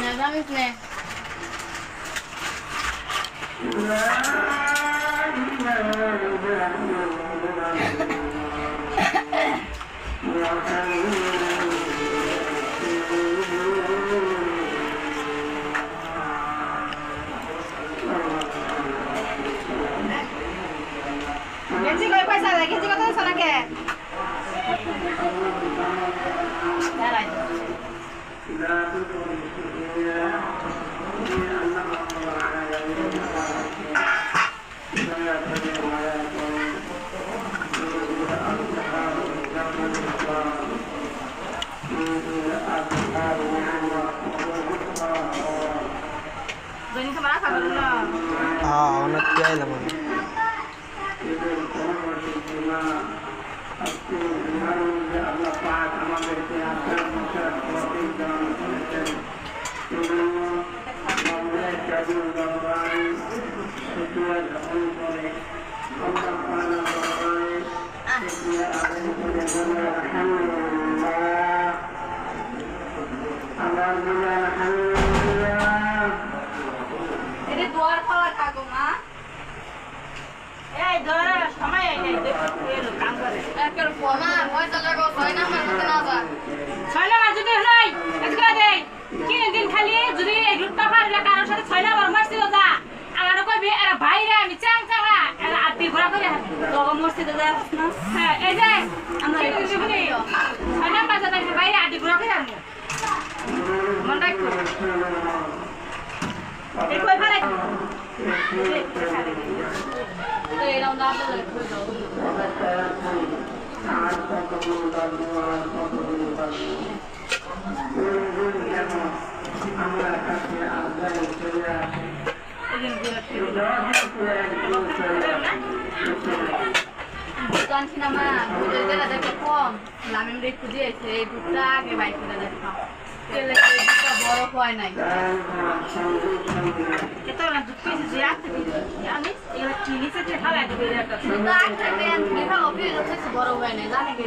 なダメでね。জনি খাবার খাবার না হ্যাঁ অনেক চাইলাম আমি এরে দুয়ার খাওয়া থাকো মা এই ধরে সময় এই নাই দেখো এলো কাম করে একের ফোনা পয়সা লাগো ছয় নাম্বার ছয় নাম্বার যদি নাই দিন খালি যদি এই রুটটা পারলে কারোর সাথে ছয় নাম্বার মারছিল যা আর কইবি এরা ভাইরা আমি চাং চাঙা এরা আত্মি ঘোরা করে লগো মসজিদে যায় না। হ্যাঁ এই যে আমরা ছয় নাম্বার যাতে বাইরে আদি ঘোরা করে আনব। মন রাখো এই কই ফারে তো এরকম দাম দোকান সিনেমা বুঝে গেলে দেখো কম লামিম এই দুধটা বাইক করে দেখো তেলে এই দুধটা বড় নাই এটা না দুঃখ কিছু যে আছে আমি এগুলো বড় হয় নাই জানে কি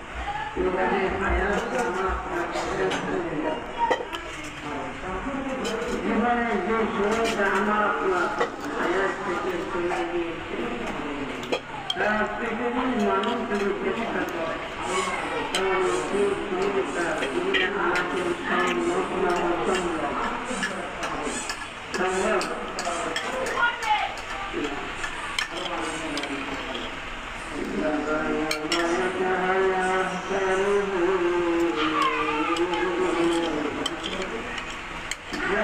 বর্তমান না পরে আমি সিলাই করে যেটা করছি যেটা অফিস ওইটি বড় করছি ওকে টাকা নাই শুধু মগরা থাকি কোনো ভাই আছে না জীবনের যে সময়টা আমার আপনার হায়াত থেকে চলে গিয়েছে তার পৃথিবীর মানুষ যদি বেঁচে থাকে তাহলে সেই দুনিয়া আমাকে সম্ভব না অসম্ভব সম্ভব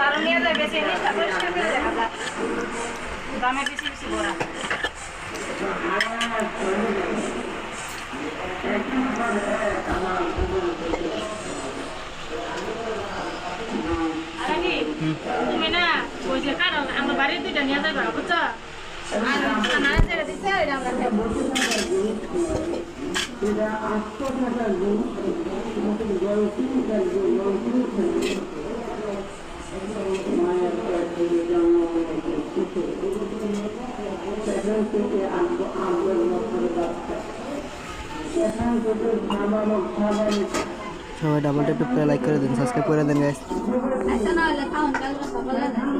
কারণ নিয়ে যায় বেশি জিনিসটা পরিষ্কার করে দেখা যায় দামে বেশি বেশি বড়া আরে কি তুমি না ওই যে কারণ আমার বাড়ির দুইটা নিয়ে যাবে বুঝছ আর খানা ছেড়ে দিছে ওইটা আমরা খাব এটা আত্মঘাতার গুণ মায়ের কাছে জন্ম হয়েছে শিশু সেখান থেকে আন্দোলন সবাই ডাবল ট্যাপ করে লাইক করে দিন সাবস্ক্রাইব করে দেন গাইস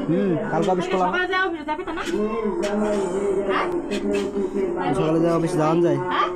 হুম, কালকে অফিস করলাম সকালে যাওয়া অফিস যাওয়ান যায়। হ্যাঁ?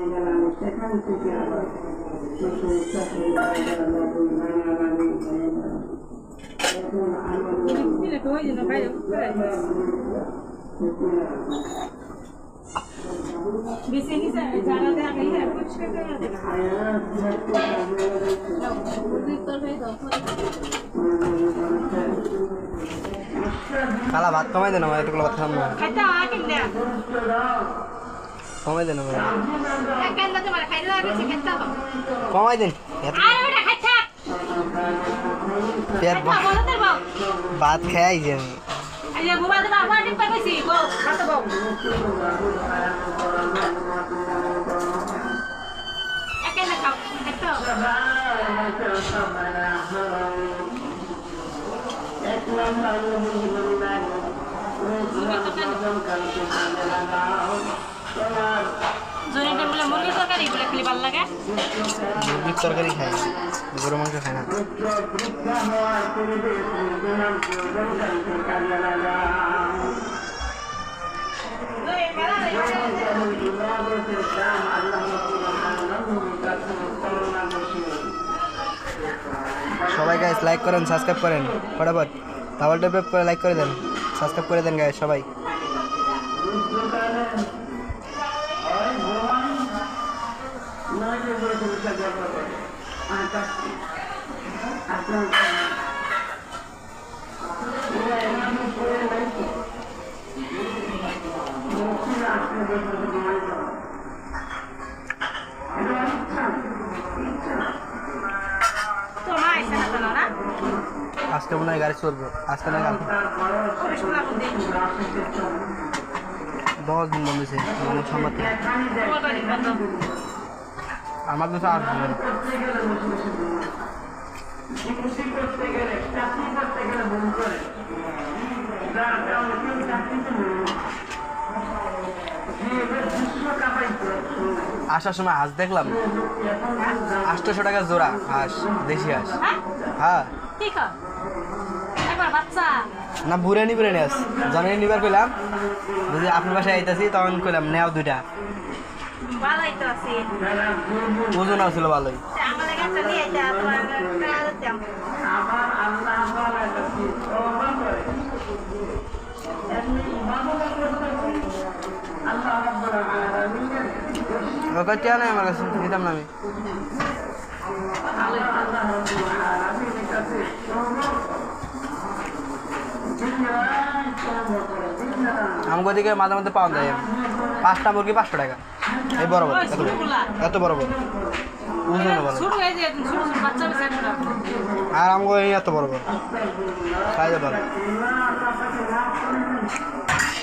খালা ভাত কমাই দেন আমার এটুকু কথা না খাইতে কমাই দেন আমার এক কান্দা তোমার খাইতে লাগছে খেতে হবে কমাই দেন আরে খাইতে পেট ভাত খাই যে আমি তো টিপা কইছি বউ জরিটা বলে মুরগির তরকারি খাই গরু মাংস খাই না। সবাই গাইস লাইক করেন সাবস্ক্রাইব করেন, ফটাফট। ডাবল ট্যাপ করে লাইক করে দেন সাবস্ক্রাইব করে দেন গাইস সবাই। তো আজকে মনে হয় গাড়ি চলবে। আজকে না দশ দিন বন্ধ হয়েছে আমার তো আট দিন আসার সময় হাঁস দেখলাম। আটশোশো টাকা জোড়া হাঁস দেশি হাঁস। হ্যাঁ? বাচ্চা। না বুড়ে নি বুড়ে নিস জনে নিবার কইলাম যদি আপনার বাসায় আইতাছি তখন কইলাম নেও দুইটা। ভালোই তো আছি। ওজন ছিল ভালোই। আমার লাগে একটা নিয়ে তোমার দিতাম আবার আল্লাহ ওকে টিয়া নাই আমার কাছে দিতাম না আমি। আল্লাহ আমাকে ওদিকে মাঝে মধ্যে পাওয়া যায়। পাঁচটা মুরগি পাঁচশো টাকা। এই বড় বড়, এত বড়। বড় বড়। বড় আর আমাকে এই এত বড় বড়। সাইজে ভালো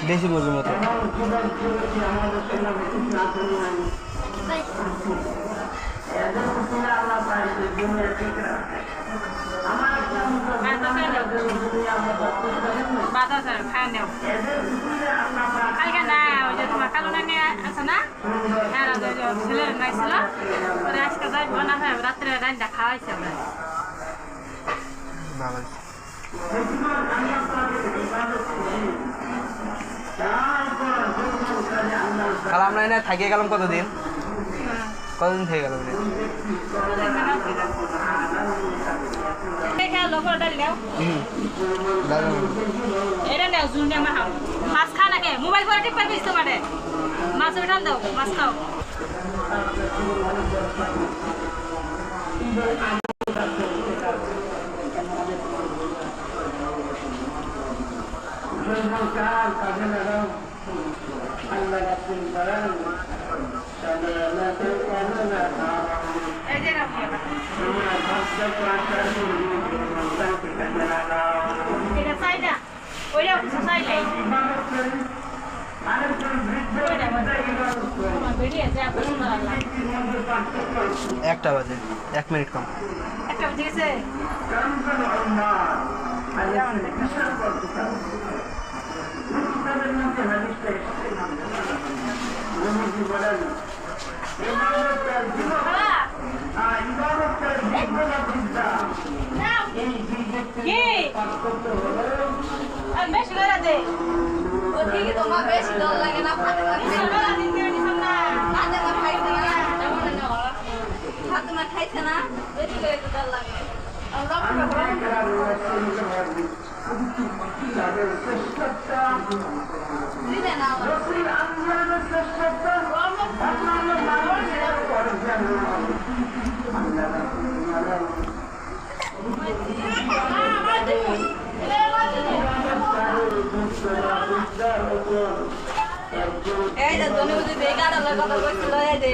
দেশি মুরগির মতো। আর তো খাই নাও বাতাস খাই নাও কাল আমরা এনে থাকিয়ে গেলাম কতদিন? কতদিন থেকে গেলাম এনে? দেখে লোকের ডাল নাও। এটা নাও জুনিয়া মা খাও মাছ খা নাকি মোবাইল করে টিপ পারবিস তো মানে মাছ উঠান দাও, মাছ খাও। কাজে লাগাও। আল্লাহ রাব্বুল করেন সালামাতে কামনা এই যে নাও আমরা ভাবতে পারতাম সন্তানকে কাজে লাগাও এটা চাই না ওইটা চাই নাই ইবাদত করি আরেকজন বৃদ্ধ ইবাদত করি আমার বেরিয়ে যায় এত সুন্দর আল্লাহ এর মধ্যে পার্থক্য আছে। একটা বাজে এক মিনিট কম একটা বুঝে গেছে কিতাবের মধ্যে হাদিসটা এসেছে নবীজি বলেন বেশি করে দে ওদিকে তোমার বেশি ডর লাগে না খাইছে না বেশি করে লাগে তাদের শ্রেষ্ঠত্ব রসুল আন্দোলনের শ্রেষ্ঠত্ব অন্যান্য মানুষের এই যে তুমি বেকার কথা বলছিল এই যে